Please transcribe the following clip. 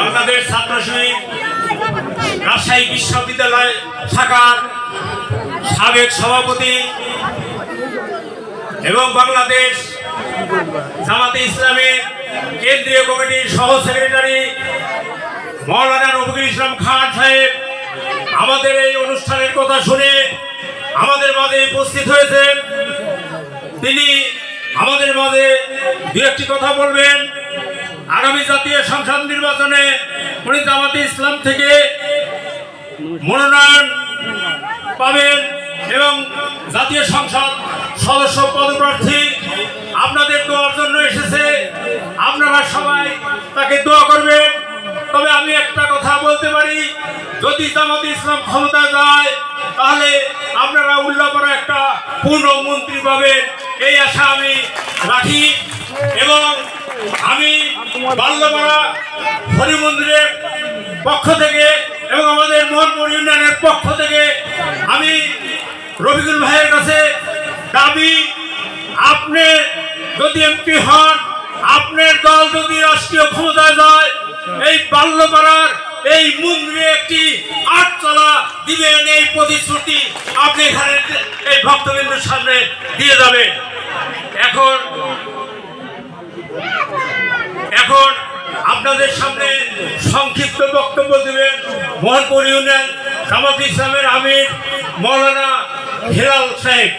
বাংলাদেশ ছাত্র রাজশাহী বিশ্ববিদ্যালয় শাখার সাবেক সভাপতি এবং বাংলাদেশ জামাতে ইসলামের কেন্দ্রীয় কমিটির সহ সেক্রেটারি মৌলানা রফিকুল ইসলাম খান সাহেব, আমাদের এই অনুষ্ঠানের কথা শুনে আমাদের মাঝে উপস্থিত হয়েছেন। তিনি আমাদের মাঝে দু একটি কথা বলবেন। আগামী জাতীয় সংসদ নির্বাচনে উনি জামাতে ইসলাম থেকে মনোনয়ন পাবেন এবং জাতীয় সংসদ সদস্য পদপ্রার্থী আপনাদের দোয়ার জন্য এসেছে। আপনারা সবাই তাকে দোয়া করবেন। তবে আমি একটা কথা বলতে পারি, যদি জামাতে ইসলাম ক্ষমতা যায়, তাহলে আপনারা উল্লাপরা একটা পূর্ণ মন্ত্রী পাবেন। এই আশা আমি রাখি। বাল্যপাড়া হরি মন্দিরের পক্ষ থেকে এবং আমাদের মোহনপুর ইউনিয়নের পক্ষ থেকে আমি রফিকুল ভাইয়ের কাছে দাবি, আপনি যদি এমপি হন, আপনার দল যদি রাষ্ট্রীয় ক্ষমতায় যায়, এই বাল্যপাড়ার এই মন্দিরে একটি আটতলা দিবেন, এই প্রতিশ্রুতি আপনি এখানে এই ভক্তবিন্দুর সামনে দিয়ে যাবেন। এখন এখন আপনাদের সামনে সংক্ষিপ্ত বক্তব্য দেবেন মোহনপুর ইউনিয়ন সামাজিক ইসলামের আমির মৌলানা হিলাল সাহেব।